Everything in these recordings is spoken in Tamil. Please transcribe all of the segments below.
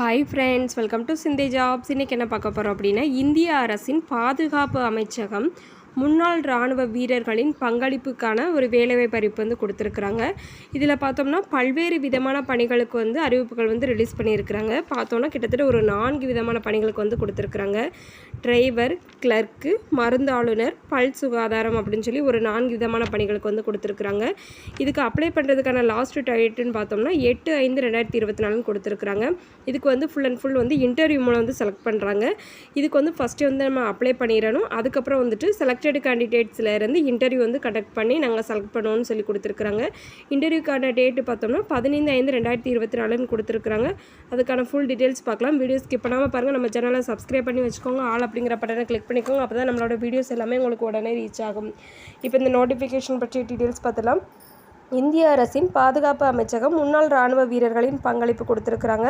ஹாய் ஃப்ரெண்ட்ஸ் வெல்கம் டு சிந்தே ஜாப்ஸ் இன்றைக்கி என்ன பார்க்க போகிறோம் அப்படின்னா இந்திய அரசின் பாதுகாப்பு அமைச்சகம் முன்னாள் இராணுவ வீரர்களின் பங்களிப்புக்கான ஒரு வேலைவாய்ப்பு அறிவிப்பு வந்து கொடுத்துருக்குறாங்க. இதில் பார்த்தோம்னா பல்வேறு விதமான பணிகளுக்கு வந்து அறிவிப்புகள் வந்து ரிலீஸ் பண்ணியிருக்கிறாங்க. பார்த்தோம்னா கிட்டத்தட்ட ஒரு நான்கு விதமான பணிகளுக்கு வந்து கொடுத்துருக்குறாங்க. டிரைவர் கிளர்க்கு மருந்தாளுநர் பல் சுகாதாரம் அப்படின்னு சொல்லி ஒரு நான்கு விதமான பணிகளுக்கு வந்து கொடுத்துருக்குறாங்க. இதுக்கு அப்ளை பண்ணுறதுக்கான லாஸ்ட் டேட்டுன்னு பார்த்தோம்னா எட்டு ஐந்து ரெண்டாயிரத்தி இருபத்தி நாலுன்னு கொடுத்துருக்குறாங்க. இதுக்கு வந்து ஃபுல் அண்ட் ஃபுல் வந்து இன்டர்வியூ மூலம் வந்து செலக்ட் பண்ணுறாங்க இதுக்கு வந்து ஃபஸ்ட்டு வந்து நம்ம அப்ளை பண்ணிடணும். அதுக்கப்புறம் வந்துட்டு செலக்டட் கேண்டிடேட்ஸில் இருந்து இன்டர்வியூ வந்து கண்டக்ட் பண்ணி நாங்கள் செலக்ட் பண்ணுவோம்னு சொல்லி கொடுத்துருக்குறாங்க. இன்டர்வியூக்கான டேட்டு பார்த்தோம்னா பதினைந்து ஐந்து ரெண்டாயிரத்தி இருபத்தி நாலுன்னு கொடுத்துருக்குறாங்க. அதுக்கான ஃபுல் டீட்டெயில்ஸ் பார்க்கலாம். வீடியோ ஸ்கிப் பண்ணாமல் பாருங்கள் நம்ம சேனலை சப்ஸ்கிரைப் பண்ணி வச்சுக்கோங்க. ஆள் அப்படிங்கிற பட்டனை கிளிக் பண்ணிக்கோங்க. அப்போ தான் நம்மளோட வீடியோஸ் எல்லாமே உங்களுக்கு உடனே ரீச் ஆகும். இப்போ இந்த நோட்டிஃபிகேஷன் பற்றிய டீட்டெயில்ஸ் பார்த்துலாம் இந்திய அரசின் பாதுகாப்பு அமைச்சகம் முன்னாள் இராணுவ வீரர்களின் பங்களிப்பு கொடுத்துருக்குறாங்க.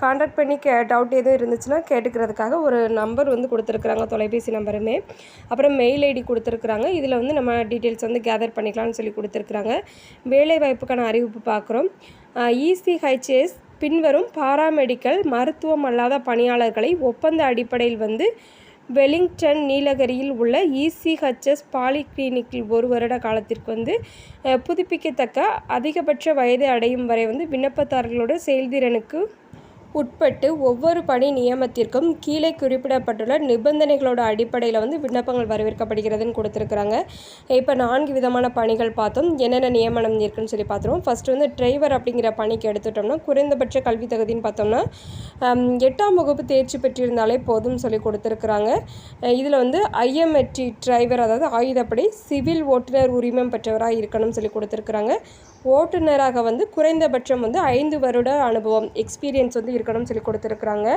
கான்டாக்ட் பண்ணி கே டவுட் எதுவும் இருந்துச்சுன்னா கேட்டுக்கிறதுக்காக ஒரு நம்பர் வந்து கொடுத்துருக்குறாங்க தொலைபேசி நம்பருமே. அப்புறம் மெயில் ஐடி கொடுத்துருக்குறாங்க. இதில் வந்து நம்ம டீட்டெயில்ஸ் வந்து கேதர் பண்ணிக்கலாம்னு சொல்லி கொடுத்துருக்குறாங்க. வேலை வாய்ப்புக்கான அறிவிப்பு பார்க்குறோம். இசிஹெச்எஸ் பின்வரும் பாராமெடிக்கல் மருத்துவம் அல்லாத பணியாளர்களை ஒப்பந்த அடிப்படையில் வந்து வெலிங்டன் நீலகிரியில் உள்ள இசிஹெச்எஸ் பாலிகிளினிக்கில் ஒரு வருட காலத்திற்கு வந்து புதுப்பிக்கத்தக்க அதிகபட்ச வயது அடையும் வரை வந்து விண்ணப்பதாரர்களோட செயல்திறனுக்கு உட்பட்டு ஒவ்வொரு பணி நியமத்திற்கும் கீழே குறிப்பிடப்பட்டுள்ள நிபந்தனைகளோட அடிப்படையில் வந்து விண்ணப்பங்கள் வரவேற்கப்படுகிறதுன்னு கொடுத்துருக்குறாங்க. இப்போ நான்கு விதமான பணிகள் பார்த்தோம். என்னென்ன நியமனம் இருக்குன்னு சொல்லி பார்த்துருவோம். ஃபஸ்ட்டு வந்து டிரைவர் அப்படிங்கிற பணிக்கு எடுத்துட்டோம்னா குறைந்தபட்ச கல்வி தகுதின்னு பார்த்தோம்னா எட்டாம் வகுப்பு தேர்ச்சி பெற்றிருந்தாலே போதும்னு சொல்லி கொடுத்துருக்குறாங்க. இதில் வந்து ஐஎம்எட்டி டிரைவர் அதாவது ஆயுதப்படை சிவில் ஓட்டுநர் உரிமம் பெற்றவராக இருக்கணும்னு சொல்லி கொடுத்துருக்குறாங்க. ஓட்டுநராக வந்து குறைந்தபட்சம் வந்து ஐந்து வருட அனுபவம் எக்ஸ்பீரியன்ஸ் வந்து இருக்கணும்னு சொல்லி கொடுத்துருக்குறாங்க.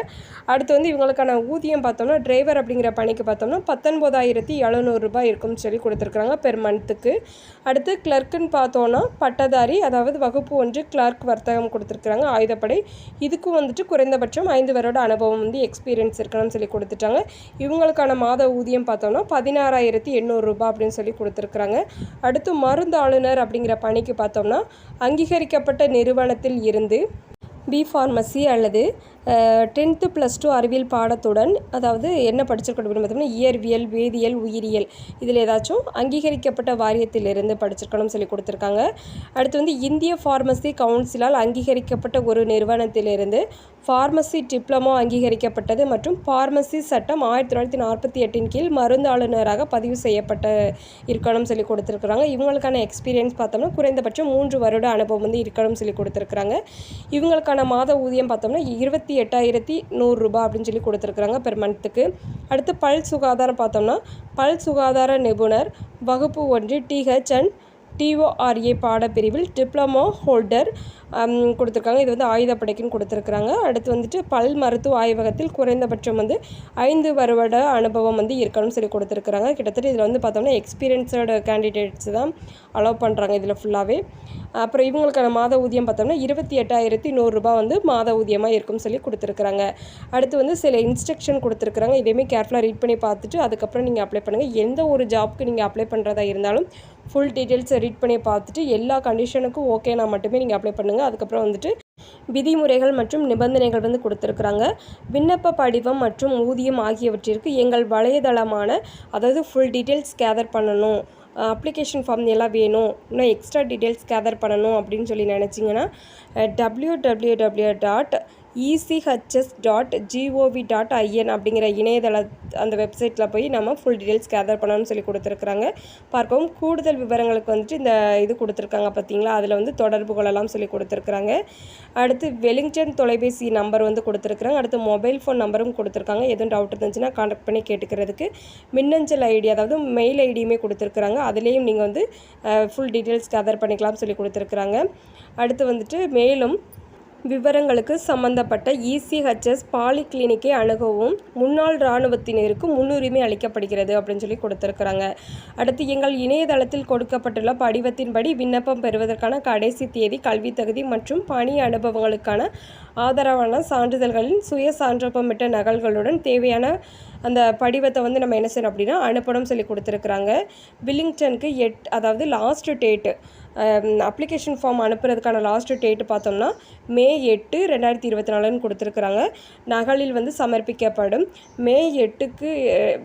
அடுத்து வந்து இவங்களுக்கான ஊதியம் பார்த்தோம்னா டிரைவர் அப்படிங்கிற பணிக்கு பார்த்தோம்னா பத்தொன்பதாயிரத்தி எழுநூறுபா இருக்கும்னு சொல்லி கொடுத்துருக்குறாங்க பெர் மந்த்துக்கு அடுத்து கிளர்க்குன்னு பார்த்தோன்னா பட்டதாரி அதாவது வகுப்பு ஒன்று கிளர்க் வர்த்தகம் கொடுத்துருக்குறாங்க. ஆயுதப்படை. இதுக்கும் வந்துட்டு குறைந்தபட்சம் ஐந்து வருட அனுபவம் வந்து எக்ஸ்பீரியன்ஸ் இருக்கணும்னு சொல்லி கொடுத்துட்டாங்க. இவங்களுக்கான மாத ஊதியம் பார்த்தோம்னா பதினாறாயிரத்தி எண்ணூறுரூபா அப்படின்னு சொல்லி கொடுத்துருக்குறாங்க. அடுத்து மருந்து ஆளுநர் அப்படிங்கிற பணிக்கு பார்த்தோம்னா அங்கீகரிக்கப்பட்ட நிறுவனத்தில் இருந்து பி ஃபார்மசி அல்லது டென்த்து ப்ளஸ் டூ அறிவியல் பாடத்துடன் அதாவது என்ன படிச்சிருக்கணும் அப்படின்னு பார்த்தோம்னா இயற்பியல் வேதியியல் உயிரியல் இதில் ஏதாச்சும் அங்கீகரிக்கப்பட்ட வாரியத்திலிருந்து படிச்சிருக்கணும்னு சொல்லி கொடுத்துருக்காங்க. அடுத்து வந்து இந்திய ஃபார்மசி கவுன்சிலால் அங்கீகரிக்கப்பட்ட ஒரு நிறுவனத்திலிருந்து ஃபார்மசி டிப்ளமோ அங்கீகரிக்கப்பட்டது மற்றும் ஃபார்மசி சட்டம் ஆயிரத்தி தொள்ளாயிரத்தி நாற்பத்தி எட்டின் கீழ் மருந்து ஆளுநராக பதிவு செய்யப்பட்ட இருக்கணும்னு சொல்லி கொடுத்துருக்குறாங்க. இவங்களுக்கான எக்ஸ்பீரியன்ஸ் பார்த்தோம்னா குறைந்தபட்சம் மூன்று வருட அனுபவம் வந்து இருக்கணும்னு சொல்லி கொடுத்துருக்குறாங்க. இவங்களுக்கான மாத ஊதியம் பார்த்தோம்னா இருபத்தி எட்டாயிரத்தி நூறுரூபா அப்படின்னு சொல்லி கொடுத்துருக்குறாங்க பெர் மந்த்துக்கு அடுத்து பல் சுகாதாரம் பார்த்தோம்னா பல் சுகாதார நிபுணர் வகுப்பு ஒன்று டிஹெச் அண்ட் டிஓஆர்ஏ பாடப்பிரிவில் டிப்ளமோ ஹோல்டர் கொடுத்துருக்காங்க. இது வந்து ஆயுதப்படைக்குன்னு கொடுத்துருக்குறாங்க. அடுத்து வந்துட்டு பல் மருத்துவ ஆய்வகத்தில் குறைந்தபட்சம் வந்து ஐந்து வருட அனுபவம் வந்து இருக்கணும்னு சொல்லி கொடுத்துருக்குறாங்க. கிட்டத்தட்ட இதில் வந்து பார்த்தோம்னா எக்ஸ்பீரியன்ஸோட கேண்டிடேட்ஸ் தான் அலோவ் பண்ணுறாங்க இதில் ஃபுல்லாகவே அப்புறம் இவங்களுக்கான மாத ஊதியம் பார்த்தோம்னா இருபத்தி எட்டாயிரத்தி நூறுரூபா வந்து மாத ஊதியமாக இருக்கும்னு சொல்லி கொடுத்துருக்குறாங்க. அடுத்து வந்து சில இன்ஸ்ட்ரக்ஷன் கொடுத்துருக்குறாங்க. இதையுமே கேர்ஃபுல்லாக ரீட் பண்ணி பார்த்துட்டு அதுக்கப்புறம் நீங்கள் அப்ளை பண்ணுங்கள் எந்த ஒரு ஜாப்க்கு நீங்கள் அப்ளை பண்ணுறதா இருந்தாலும் ஃபுல் டீட்டெயில்ஸை ரீட் பண்ணி பார்த்துட்டு எல்லா கண்டிஷனுக்கும் ஓகேனா மட்டுமே நீங்கள் அப்ளை பண்ணுங்கள் அதுக்கப்புறம் வந்துட்டு விதிமுறைகள் மற்றும் நிபந்தனைகள் வந்து கொடுத்துருக்குறாங்க. விண்ணப்ப படிவம் மற்றும் ஊதியம் ஆகியவற்றிற்கு எங்கள் வலைதளமான அதாவது ஃபுல் டீட்டெயில்ஸ் கேதர் பண்ணணும். அப்ளிகேஷன் ஃபார்ம் எல்லாம் வேணும். இன்னும் எக்ஸ்ட்ரா டீட்டெயில்ஸ் கேதர் பண்ணணும் அப்படின்னு சொல்லி நினச்சிங்கன்னா W W W dot ECHS dot GOV dot IN அப்படிங்கிற இணையதள அந்த வெப்சைட்டில் போய் நம்ம ஃபுல் டீட்டெயில்ஸ் கேதர் பண்ணணும்னு சொல்லி கொடுத்துருக்குறாங்க. பார்க்கவும் கூடுதல் விவரங்களுக்கு வந்துட்டு இந்த இது கொடுத்துருக்காங்க பார்த்தீங்களா அதில் வந்து தொடர்பு கொள்ளலாம் சொல்லி கொடுத்துருக்குறாங்க. அடுத்து வெலிங்டன் தொலைபேசி நம்பர் வந்து கொடுத்துருக்குறாங்க. அடுத்து மொபைல் ஃபோன் நம்பரும் கொடுத்துருக்காங்க. எதுவும் டவுட் இருந்துச்சுன்னா காண்டாக்ட் பண்ணி கேட்டுக்கிறதுக்கு மின்னஞ்சல் ஐடி அதாவது மெயில் ஐடியுமே கொடுத்துருக்குறாங்க. அதுலேயும் நீங்கள் வந்து ஃபுல் டீட்டெயில்ஸ் கேதர் பண்ணிக்கலாம்னு சொல்லி கொடுத்துருக்குறாங்க. அடுத்து வந்துட்டு மேலும் விவரங்களுக்கு சம்பந்தப்பட்ட இசிஹெச்எஸ் பாலிகிளினிக்கை அணுகவும் முன்னாள் இராணுவத்தினருக்கு முன்னுரிமை அளிக்கப்படுகிறது அப்படின்னு சொல்லி கொடுத்துருக்குறாங்க. அடுத்து எங்கள் இணையதளத்தில் கொடுக்கப்பட்டுள்ள படிவத்தின்படி விண்ணப்பம் பெறுவதற்கான கடைசி தேதி கல்வி தகுதி மற்றும் பணி அனுபவங்களுக்கான ஆதரவான சான்றிதழ்களின் சுய சான்றப்பமிட்ட நகல்களுடன் தேவையான அந்த படிவத்தை வந்து நம்ம என்ன செய்யணும் அப்படின்னா அனுப்பணும் சொல்லி கொடுத்துருக்குறாங்க. வில்லிங்டனுக்கு எட் அதாவது last date Um, application form அனுப்புறதுக்கான லாஸ்ட் டேட்டு பார்த்தோம்னா மே எட்டு ரெண்டாயிரத்தி இருபத்தி நாலுன்னு கொடுத்துருக்குறாங்க. நகலில் வந்து சமர்ப்பிக்கப்படும். மே எட்டுக்கு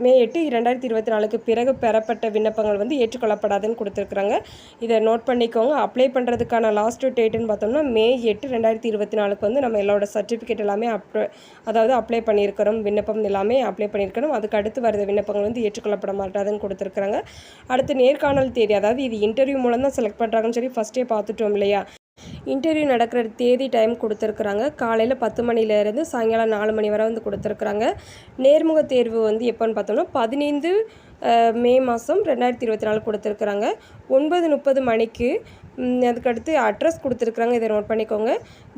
மே எட்டு இரண்டாயிரத்தி இருபத்தி நாலுக்கு பிறகு பெறப்பட்ட விண்ணப்பங்கள் வந்து ஏற்றுக்கொள்ளப்படாதுன்னு கொடுத்துருக்குறாங்க. இதை நோட் பண்ணிக்கோங்க. அப்ளை பண்ணுறதுக்கான லாஸ்ட் டேட்டுன்னு பார்த்தோம்னா மே எட்டு ரெண்டாயிரத்தி இருபத்தி நாலுக்கு வந்து நம்ம எல்லோட சர்டிஃபிகேட் எல்லாமே அப் அதாவது அப்ளை பண்ணியிருக்கிறோம். விண்ணப்பம் எல்லாமே அப்ளை பண்ணியிருக்கணும் அதுக்கு அடுத்து வரது விண்ணப்பங்கள் வந்து ஏற்றுக்கொள்ளப்பட மாட்டாதுன்னு கொடுத்துருக்குறாங்க. அடுத்து நேர்காணல் தேதி அதாவது இது இன்டர்வியூ மூலம் தான் செலக்ட் பண்ணுற பண்ணுறாங்கன்னு சொல்லி ஃபஸ்ட்டே பார்த்துட்டோம் இல்லையா? இன்டர்வியூ நடக்கிற தேதி டைம் கொடுத்துருக்குறாங்க. காலையில் பத்து மணிலேருந்து சாயங்காலம் நாலு மணி வரை வந்து கொடுத்துருக்குறாங்க. நேர்முக தேர்வு வந்து எப்போன்னு பார்த்தோம்னா பதினைந்து மே மாதம் ரெண்டாயிரத்தி இருபத்தி நாலு கொடுத்துருக்குறாங்க. ஒன்பது முப்பது மணிக்கு அதுக்கடுத்து அட்ரஸ் கொடுத்துருக்குறாங்க. இதை நோட் பண்ணிக்கோங்க.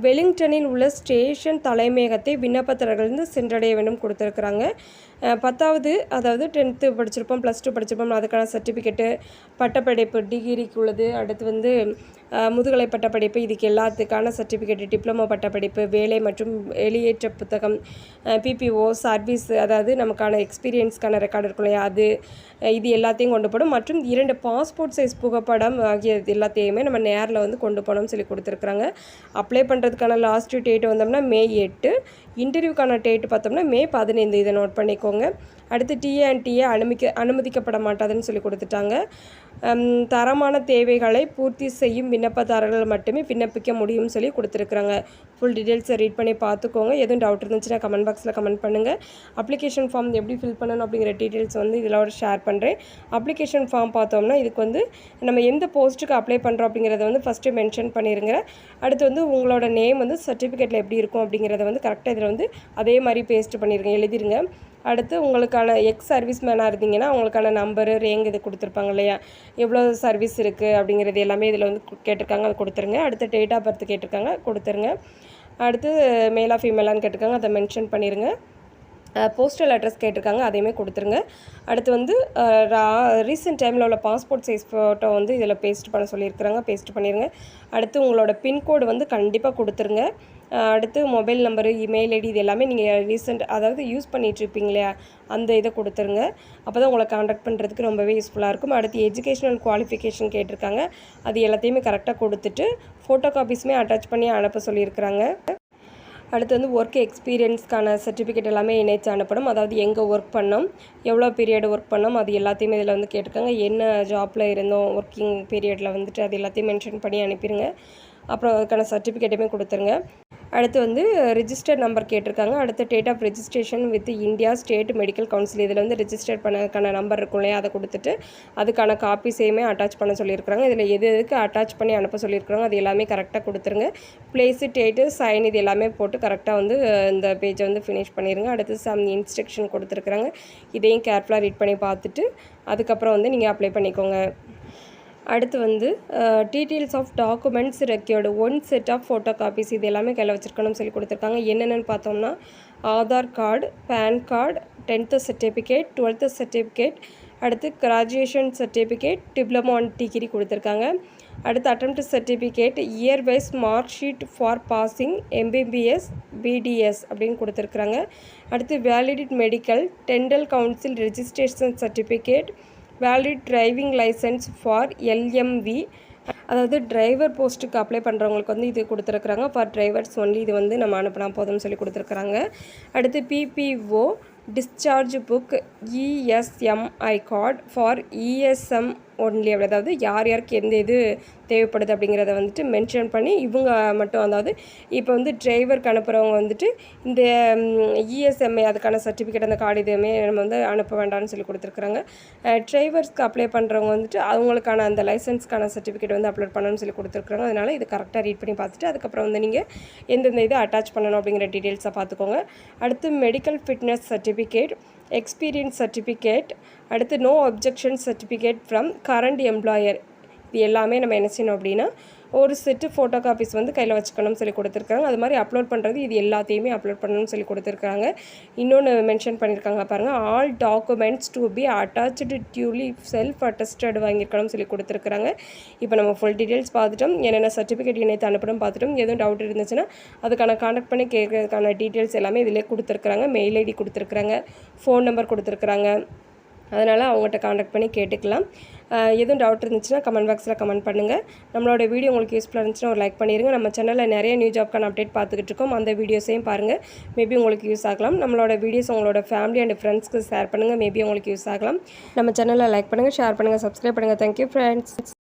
வெலிங்டனில் உள்ள ஸ்டேஷன் தலைமையகத்தை விண்ணப்பதாரர்கள் சென்றடைய வேண்டும் கொடுத்துருக்குறாங்க. பத்தாவது அதாவது டென்த்து படிச்சிருப்போம் ப்ளஸ் டூ படிச்சிருப்போம். அதுக்கான சர்டிஃபிகேட்டு பட்டப்படிப்பு டிகிரிக்கு உள்ளது. அடுத்து வந்து முதுகலை பட்டப்படிப்பு இதுக்கு எல்லாத்துக்கான சர்டிஃபிகேட் டிப்ளமோ பட்டப்படிப்பு வேலை மற்றும் வெளியேற்ற புத்தகம் பிபிஓ சர்வீஸ் அதாவது நமக்கான எக்ஸ்பீரியன்ஸ்க்கான ரெக்கார்டு இருக்கும் இல்லையா அது இது எல்லாத்தையும் கொண்டு போகணும். மற்றும் இரண்டு பாஸ்போர்ட் சைஸ் புகைப்படம் ஆகிய இது எல்லாத்தையுமே நம்ம நேரில் வந்து கொண்டு போகணும்னு சொல்லி கொடுத்துருக்குறாங்க. அப்ளை பண்ணுறதுக்கான லாஸ்ட் டேட் வந்தோம்னா மே எட்டு. இன்டர்வியூக்கான டேட் பார்த்தோம்னா மே பதினைந்து. இதை நோட் பண்ணிக்கோங்க. அடுத்து டிஏ அண்ட் அனுமதிக்க அனுமதிக்கப்பட மாட்டாதுன்னு சொல்லி கொடுத்துட்டாங்க. தரமான தேவைகளை பூர்த்தி செய்யும் விண்ணப்பதாரர்கள் மட்டுமே விண்ணப்பிக்க முடியும்னு சொல்லி கொடுத்துருக்குறாங்க. ஃபுல் டீட்டெயில்ஸை ரீட் பண்ணி பார்த்துக்கோங்க. எதுவும் டவுட் இருந்துச்சுன்னா கமெண்ட் பாக்ஸில் கமெண்ட் பண்ணுங்கள் அப்ளிகேஷன் ஃபார்ம் எப்படி ஃபில் பண்ணணும் அப்படிங்கிற டீட்டெயில்ஸ் வந்து இதில் ஷேர் பண்ணுறேன் அப்ளிகேஷன் ஃபார்ம் பார்த்தோம்னா இதுக்கு வந்து நம்ம எந்த போஸ்ட்டுக்கு அப்ளை பண்ணுறோம் அப்படிங்கிறத வந்து ஃபஸ்ட்டு மென்ஷன் பண்ணிடுங்க அடுத்து வந்து உங்களோட நேம் வந்து சர்டிஃபிகேட்டில் எப்படி இருக்கும் அப்படிங்கிறத வந்து கரெக்டாக இதில் வந்து அதே மாதிரி பேஸ்ட் பண்ணிடுங்க எழுதிருங்க. அடுத்து உங்களுக்கான எக்ஸ் சர்வீஸ் மேனாக இருந்தீங்கன்னா உங்களுக்கான நம்பரு ரேங்க் இது கொடுத்துருப்பாங்க இல்லையா? எவ்வளோ சர்வீஸ் இருக்குது அப்படிங்கிறது எல்லாமே இதில் வந்து கேட்டிருக்காங்க. அதை கொடுத்துருங்க. அடுத்து டேட் ஆஃப் பர்த் கேட்டிருக்காங்க. கொடுத்துருங்க. அடுத்து மேலா ஃபீமேலான்னு கேட்டிருக்காங்க. அதை மென்ஷன் பண்ணிடுங்க போஸ்டல் அட்ரஸ் கேட்டிருக்காங்க. அதையுமே கொடுத்துருங்க. அடுத்து வந்து ரீசெண்ட் டைமில் உள்ள பாஸ்போர்ட் சைஸ் ஃபோட்டோ வந்து இதில் பேஸ்ட் பண்ண சொல்லியிருக்கிறாங்க. பேஸ்ட் பண்ணிடுங்க அடுத்து உங்களோட பின்கோடு வந்து கண்டிப்பாக கொடுத்துருங்க. அடுத்து மொபைல் நம்பரு இமெயில் ஐடி இது எல்லாமே நீங்கள் ரீசெண்ட் அதாவது யூஸ் பண்ணிகிட்டு இருப்பீங்களே இல்லையா அந்த இதை கொடுத்துருங்க. அப்போ தான் உங்களை காண்டாக்ட் பண்ணுறதுக்கு ரொம்பவே யூஸ்ஃபுல்லாக இருக்கும். அடுத்து எஜுகேஷனல் குவாலிஃபிகேஷன் கேட்டிருக்காங்க. அது எல்லாத்தையுமே கரெக்டாக கொடுத்துட்டு ஃபோட்டோ காப்பீஸுமே அட்டாச் பண்ணி அனுப்ப சொல்லியிருக்கிறாங்க. அடுத்து வந்து ஒர்க் எக்ஸ்பீரியன்ஸ்க்கான சர்டிஃபிகேட் எல்லாமே இணைச்சு அனுப்பணும். அதாவது எங்கே ஒர்க் பண்ணோம் எவ்வளோ பீரியட் ஒர்க் பண்ணோம் அது எல்லாத்தையுமே இதில் வந்து கேட்டிருக்காங்க. என்ன ஜாப்பில் இருந்தோம் ஒர்க்கிங் பீரியடில் வந்துட்டு அது எல்லாத்தையும் மென்ஷன் பண்ணி அனுப்பிடுங்க அப்புறம் அதுக்கான சர்டிஃபிகேட்டுமே கொடுத்துருங்க. அடுத்து வந்து ரிஜிஸ்டர் நம்பர் கேட்டிருக்காங்க. அடுத்து date of registration with India state medical council இதில் வந்து ரிஜிஸ்டர் பண்ணதுக்கான நம்பர் இருக்கும் இல்லையா? அதை கொடுத்துட்டு அதுக்கான காப்பீஸையுமே அட்டாச் பண்ண சொல்லியிருக்கிறாங்க. இதில் எது எதுக்கு அட்டாச் பண்ணி அனுப்ப சொல்லியிருக்கிறாங்க அது எல்லாமே கரெக்டாக கொடுத்துருங்க. பிளேஸு டேட்டு சைன் இது எல்லாமே போட்டு கரெக்டாக வந்து இந்த பேஜை வந்து ஃபினிஷ் பண்ணிடுங்க அடுத்து சம் இன்ஸ்ட்ரக்ஷன் கொடுத்துருக்குறாங்க. இதையும் கேர்ஃபுல்லாக ரீட் பண்ணி பார்த்துட்டு அதுக்கப்புறம் வந்து நீங்கள் அப்ளை பண்ணிக்கோங்க. அடுத்து வந்து details of documents required one set of photo copies இது எல்லாமே கையில் வச்சுருக்கணும்னு சொல்லி கொடுத்துருக்காங்க. என்னென்னு பார்த்தோம்னா Aadhaar card PAN card tenth certificate twelfth certificate அடுத்து graduation certificate diploma and degree கொடுத்துருக்காங்க. அடுத்து attempt certificate year wise mark sheet for passing MBBS BDS அப்படின்னு கொடுத்துருக்குறாங்க அடுத்து valid medical dental council registration certificate valid driving licence for LMV அதாவது டிரைவர் போஸ்ட்டுக்கு அப்ளை பண்ணுறவங்களுக்கு வந்து இது கொடுத்துருக்குறாங்க. ஃபார் டிரைவர்ஸ் ஒன்லி இது வந்து நம்ம அனுப்பினா போதும்னு சொல்லி கொடுத்துருக்குறாங்க. அடுத்து PPO discharge book ESMI card for ESM only அதாவது யார் யாருக்கு எந்த இது தேவைப்படுது அப்படிங்கிறத வந்துட்டு மென்ஷன் பண்ணி இவங்க மட்டும் அதாவது இப்போ வந்து டிரைவருக்கு அனுப்புகிறவங்க வந்துட்டு இந்த இஎஸ்எம்ஐ அதுக்கான சர்டிஃபிகேட் அந்த கார்டு இதுவுமே நம்ம வந்து அனுப்ப வேண்டாம்னு சொல்லி கொடுத்துருக்குறாங்க. டிரைவர்ஸ்க்கு அப்ளை பண்ணுறவங்க வந்துட்டு அவங்களுக்கான அந்த லைசன்ஸ்க்கான சர்டிஃபிகேட் வந்து அப்லோட் பண்ணணும்னு சொல்லி கொடுத்துருக்குறாங்க. அதனால் இது கரெக்டாக ரீட் பண்ணி பார்த்துட்டு அதுக்கப்புறம் வந்து நீங்கள் எந்தெந்த இதை அட்டாச் பண்ணணும் அப்படிங்கிற டீட்டெயில்ஸை பார்த்துக்கோங்க. அடுத்து medical fitness certificate experience certificate அடுத்து no objection certificate from current employer இது எல்லாமே நம்ம என்ன செய்யணும் அப்படின்னா ஒரு செட்டு ஃபோட்டோ காப்பீஸ் வந்து கையில் வச்சுக்கணும்னு சொல்லி கொடுத்துருக்காங்க. அது மாதிரி அப்லோட் பண்ணுறது இது எல்லாத்தையுமே அப்லோட் பண்ணணும்னு சொல்லி கொடுத்துருக்காங்க. இன்னொன்று மென்ஷன் பண்ணியிருக்காங்க பாருங்கள் all documents to be attach duly self attested வாங்கியிருக்கணும்னு சொல்லி கொடுத்துருக்காங்க. இப்போ நம்ம ஃபுல் டீட்டெயில்ஸ் பார்த்துட்டோம். என்னென்ன சர்டிஃபிகேட் இணைத்து அனுப்பணும் பார்த்துட்டோம். எதுவும் டவுட் இருந்துச்சுன்னா அதுக்கான காண்டாக்ட் பண்ணி கேட்கறதுக்கான டீட்டெயில்ஸ் எல்லாமே இதிலே கொடுத்துருக்குறாங்க. மெயில் ஐடி கொடுத்துருக்குறாங்க. ஃபோன் நம்பர் கொடுத்துருக்குறாங்க. அதனால் அவங்ககிட்ட காண்டாக்ட் பண்ணி கேட்டுக்கலாம். எதுவும் டவுட் இருந்துச்சுன்னா கமெண்ட் பாக்ஸில் கமெண்ட் பண்ணுங்கள் நம்மளோட வீடியோ உங்களுக்கு யூஸ்ஃபுல்லாக இருந்துச்சுன்னா ஒரு லைக் பண்ணிடுங்க நம்ம சேனலில் நிறைய நியூ ஜாப்க்கான அப்டேட் பார்த்துக்கிட்டு இருக்கோம். அந்த வீடியோஸையும் பாருங்கள் மேபி உங்களுக்கு யூஸ் ஆகலாம். நம்மளோட வீடியோஸ் உங்களோட ஃபேமிலி அண்ட் ஃப்ரெண்ட்ஸ்க்கு ஷேர் பண்ணுங்கள் மேபி உங்களுக்கு யூஸ் ஆகலாம். நம்ம சேனலில் லைக் பண்ணுங்கள் ஷேர் பண்ணுங்கள் சப்ஸ்கிரைப் பண்ணுங்கள் தேங்க்யூ ஃப்ரெண்ட்ஸ்